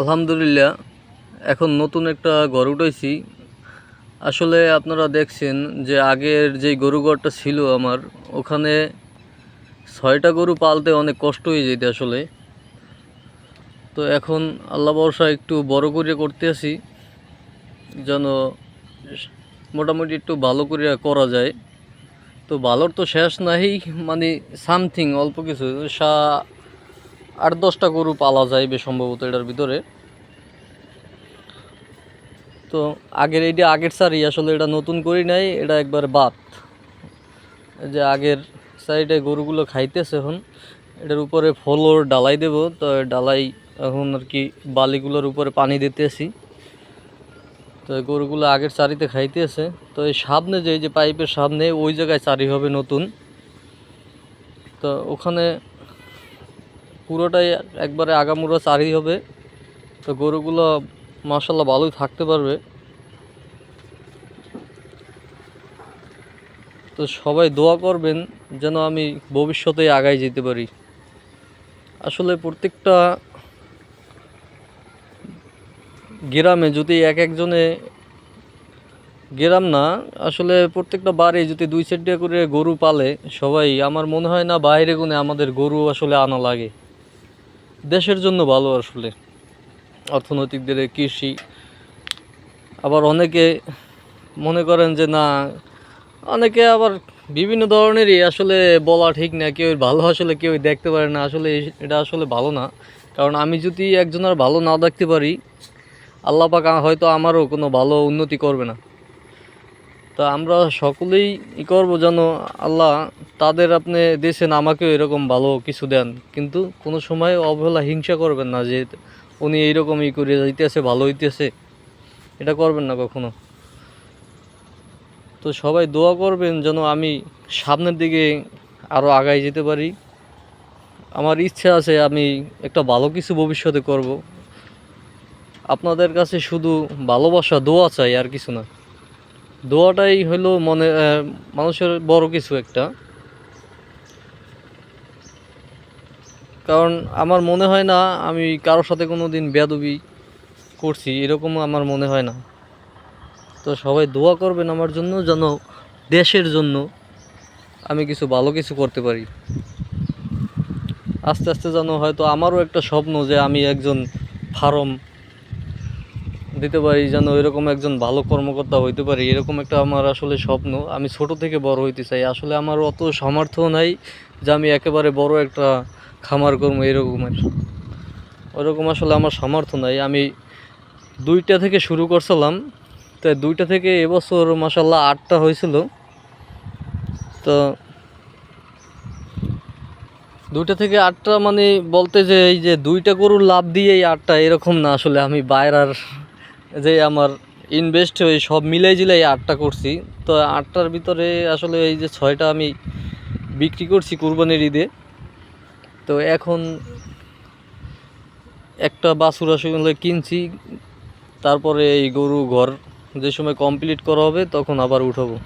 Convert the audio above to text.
আলহামদুলিল্লাহ, এখন নতুন একটা ঘর উঠেছি আসলে আপনারা দেখছেন যে আগের যেই গরু ঘরটা ছিল আমার, ওখানে ছয়টা গরু পালতে অনেক কষ্ট হয়ে যেত আসলে। তো এখন আল্লাহ বর্ষা একটু বড় করে করতে আসি যেন মোটামুটি একটু ভালো করে করা যায়। তো ভালোর তো শেষ নাই মানে সামথিং অল্প কিছু। সা আট দশটা গরু পালা যায় বেশ সম্ভবত এটার ভিতরে। তো আগের এইটা আগের সারি আসলে এটা নতুন করি নাই, এটা একবার এই যে আগের সাইডে গরুগুলো খাইতেছে এখন, এটার উপরে ফলোর ডালাই দেব, তো ডালাই এখন আর কি বালিগুলোর উপরে পানি দিতেছি। তো গরুগুলো আগের চারিতে খাইতেছে, তো এই সামনে যে, এই যে পাইপের সামনে ওই জায়গায় চারি হবে নতুন। তো ওখানে পুরোটাই একবারে আগামুড়া চারি হবে। তো গরুগুলো মাসাল্লাহ ভালোই থাকতে পারবে। তো সবাই দোয়া করবেন যেন আমি ভবিষ্যতে আগায় যেতে পারি। আসলে প্রত্যেকটা গ্রামে যদি এক একজনে গ্রাম না, আসলে প্রত্যেকটা বাড়ি যদি দুই চারটা করে গরু পালে সবাই, আমার মনে হয় না বাইরে গুনে আমাদের গরু আসলে আনা লাগে। দেশের জন্য ভালো আসলে। অর্থনৈতিক দিকে কৃষি। আবার অনেকে মনে করেন যে না, অনেকে আবার বিভিন্ন ধরনেরই আসলে বলা ঠিক না, কেউ ভালো আসলে কেউ দেখতে পারে না, আসলে এটা আসলে ভালো না। কারণ আমি যদি একজনের ভালো না দেখতে পারি, আল্লাহ পাক হয়তো আমারও কোনো ভালো উন্নতি করবে না। তা আমরা সকলেই ই করব যেন আল্লাহ তাদের আপনি দিয়েছেন, আমাকেও এরকম ভালো কিছু দেন। কিন্তু কোনো সময় অবহেলা, হিংসা করবেন না যে উনি এইরকম ই করে যাইতেছে, ভালো হইতেছে। এটা করবেন না কখনো। তো সবাই দোয়া করবেন যেন আমি সামনের দিকে আরও আগায় যেতে পারি। আমার ইচ্ছা আছে আমি একটা ভালো কিছু ভবিষ্যতে করব। আপনাদের কাছে শুধু ভালোবাসা, দোয়া চাই, আর কিছু না। দোয়াটাই হলো মনে মানুষের বড় কিছু একটা। কারণ আমার মনে হয় না আমি কারোর সাথে কোনো দিন বেয়াদবি করছি, এরকম আমার মনে হয় না। তো সবাই দোয়া করবেন আমার জন্য, যেন দেশের জন্য আমি কিছু ভালো কিছু করতে পারি। আস্তে আস্তে যেন হয়তো আমারও একটা স্বপ্ন যে আমি একজন ফার্ম দিতে পারি যেন এরকম একজন ভালো কর্মকর্তা হইতে পারি, এরকম একটা আমার আসলে স্বপ্ন। আমি ছোট থেকে বড় হইতে চাই, আসলে আমার অত সামর্থ্য নাই যে আমি একেবারে বড় একটা খামার করব এরকমের। ওরকম আসলে আমার সামর্থ্য নাই। আমি দুইটা থেকে শুরু করছিলাম, তো দুইটা থেকে এবছর মাসাল্লাহ আটটা হয়েছিল। তো দুইটা থেকে আটটা মানে বলতে যে এই যে দুইটা গরুর লাভ দিয়ে এই আটটা এরকম না আসলে আমি বাইরার যে আমার ইনভেস্ট হয়ে সব মিলাই জিলাই আটটা করছি, তো আটটার ভিতরে আসলে এই যে ছয়টা আমি বিক্রি করছি কুরবানির ঈদে। তো এখন একটা বাছুর আসলে কিনছি, তারপরে এই গরু ঘর যে সময় কমপ্লিট করা হবে তখন আবার উঠাবো।